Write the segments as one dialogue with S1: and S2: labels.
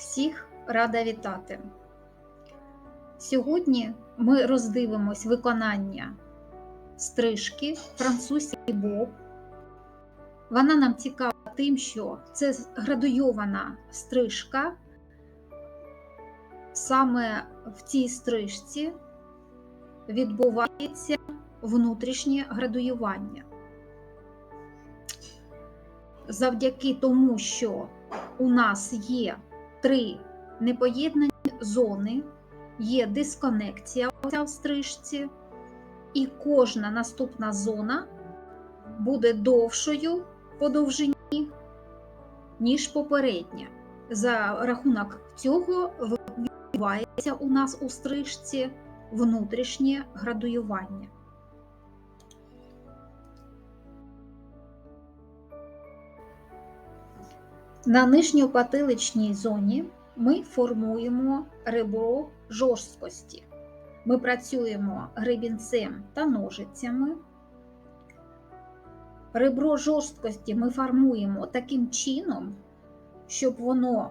S1: Всіх рада вітати. Сьогодні ми роздивимось виконання стрижки французький боб. Вона нам цікава тим, що це градуйована стрижка. Саме в цій стрижці відбувається внутрішнє градуювання. Завдяки тому, що у нас є три непоєднані зони, є дисконекція в стрижці, і кожна наступна зона буде довшою по довжині, ніж попередня. За рахунок цього відбувається у нас у стрижці внутрішнє градуювання. На нижньопатиличній зоні ми формуємо ребро жорсткості. Ми працюємо гребінцем та ножицями. Ребро жорсткості ми формуємо таким чином, щоб воно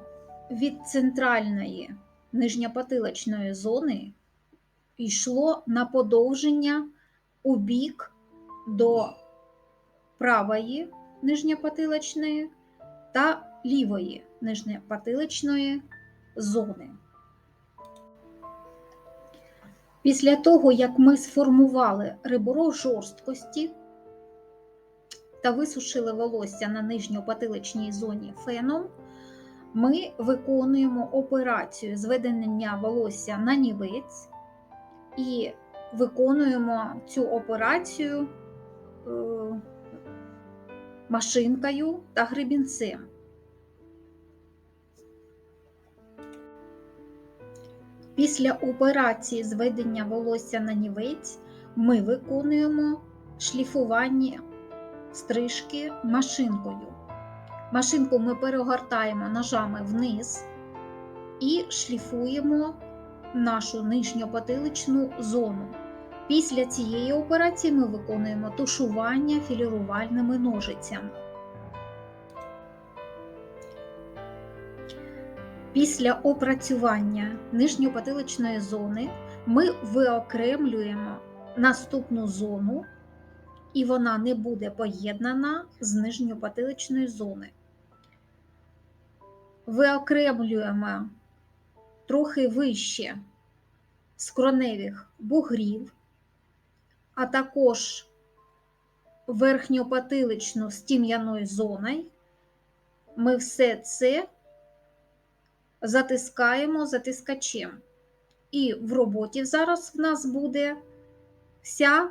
S1: від центральної нижньопатиличної зони йшло на подовження у бік до правої нижньопатиличної та лівої нижньопатиличної зони. Після того, як ми сформували ребро жорсткості та висушили волосся на нижньопатиличній зоні феном, ми виконуємо операцію зведення волосся на нівець і виконуємо цю операцію е, машинкою та гребінцем. Після операції зведення волосся на нівець ми виконуємо шліфування стрижки машинкою. Машинку ми перегортаємо ножами вниз і шліфуємо нашу нижньопотиличну зону. Після цієї операції ми виконуємо тушування філірувальними ножицями. Після опрацювання нижньопатиличної зони ми виокремлюємо наступну зону, і вона не буде поєднана з нижньопатиличною зоною. Виокремлюємо трохи вище скроневих бугрів, а також верхньопатиличну з тім'яною зоною. Ми все це затискаємо затискачем. І в роботі зараз в нас буде вся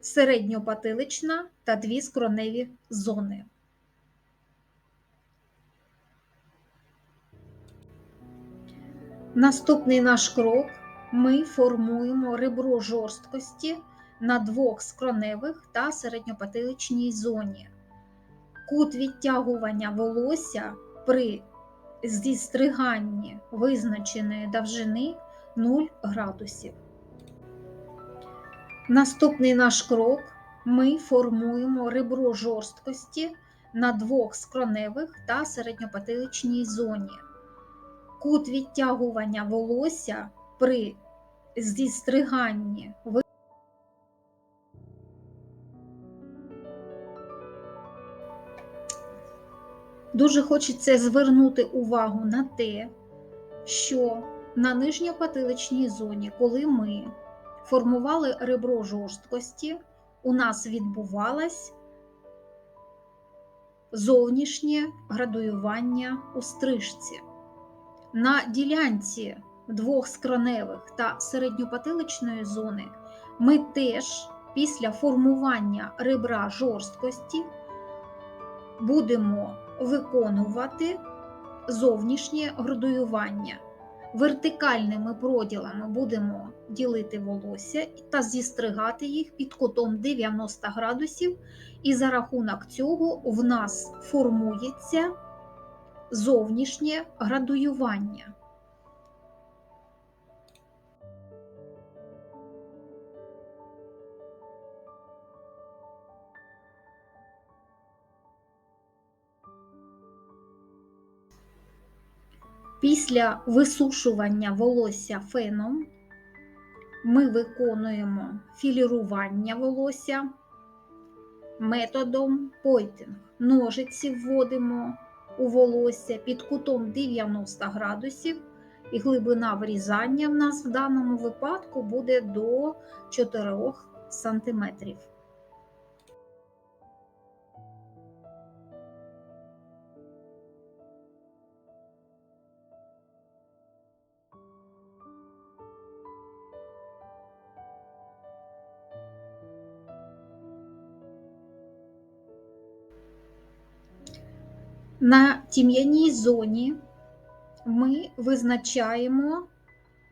S1: середньопатилична та дві скроневі зони. Наступний наш крок ми формуємо ребро жорсткості на двох скроневих та середньопатиличній зоні. Кут відтягування волосся при зістриганні визначеної довжини 0 градусів. Наступний наш крок ми формуємо ребро жорсткості на двох скроневих та середньопатиличній зоні. Кут відтягування волосся при зістриганні Дуже хочеться звернути увагу на те, що на нижньопатиличній зоні, коли ми формували ребро жорсткості, у нас відбувалось зовнішнє градуювання у стрижці. На ділянці двох скроневих та середньопатиличної зони ми теж після формування ребра жорсткості будемо виконувати зовнішнє градуювання. Вертикальними проділами будемо ділити волосся та зістригати їх під кутом 90 градусів, і за рахунок цього в нас формується зовнішнє градуювання. Після висушування волосся феном ми виконуємо філірування волосся методом пойтинг. Ножиці вводимо у волосся під кутом 90 градусів, і глибина врізання в нас в даному випадку буде до 4 сантиметрів. На тім'яній зоні ми визначаємо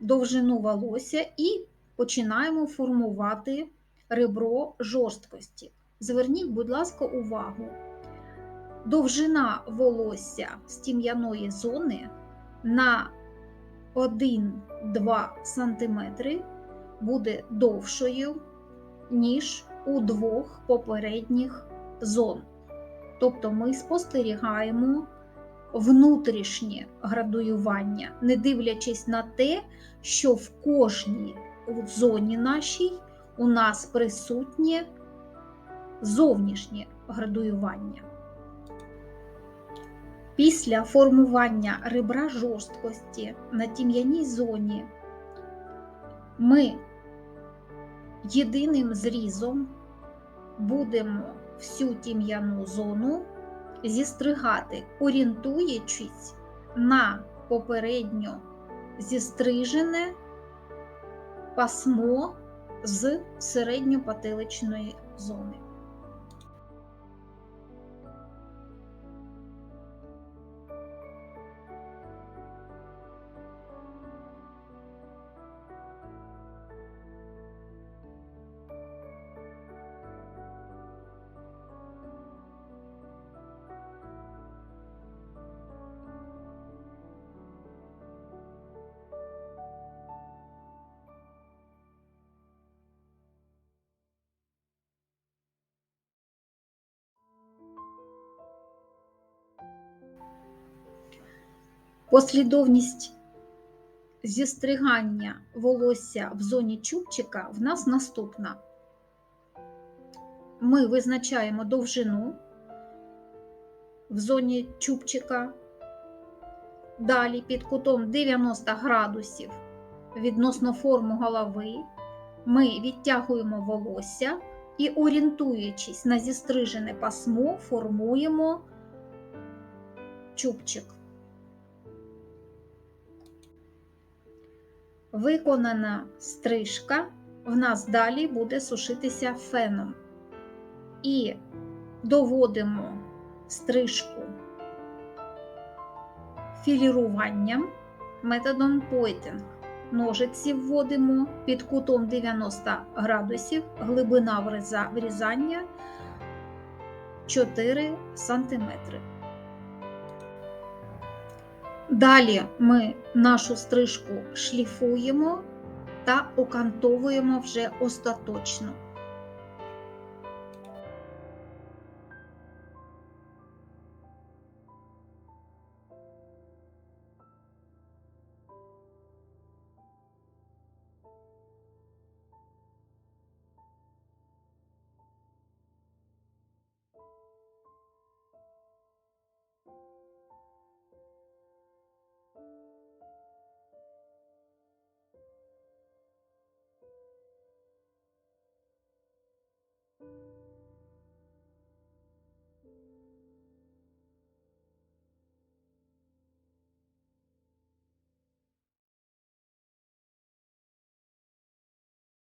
S1: довжину волосся і починаємо формувати ребро жорсткості. Зверніть, будь ласка, увагу. Довжина волосся з тім'яної зони на 1-2 см буде довшою, ніж у двох попередніх зон. Тобто ми спостерігаємо внутрішнє градуювання, не дивлячись на те, що в кожній зоні нашій у нас присутнє зовнішнє градуювання. Після формування ребра жорсткості на тім'яній зоні ми єдиним зрізом будемо всю тім'яну зону зістригати, орієнтуючись на попередньо зістрижене пасмо з середньопотиличної зони. Послідовність зістригання волосся в зоні чубчика в нас наступна. Ми визначаємо довжину в зоні чубчика, далі під кутом 90 градусів відносно форми голови ми відтягуємо волосся і, орієнтуючись на зістрижене пасмо, формуємо чубчик. Виконана стрижка в нас далі буде сушитися феном. І доводимо стрижку філіруванням методом пойтинг. Ножиці вводимо під кутом 90 градусів, глибина врізання 4 см. Далі ми нашу стрижку шліфуємо та окантовуємо вже остаточно.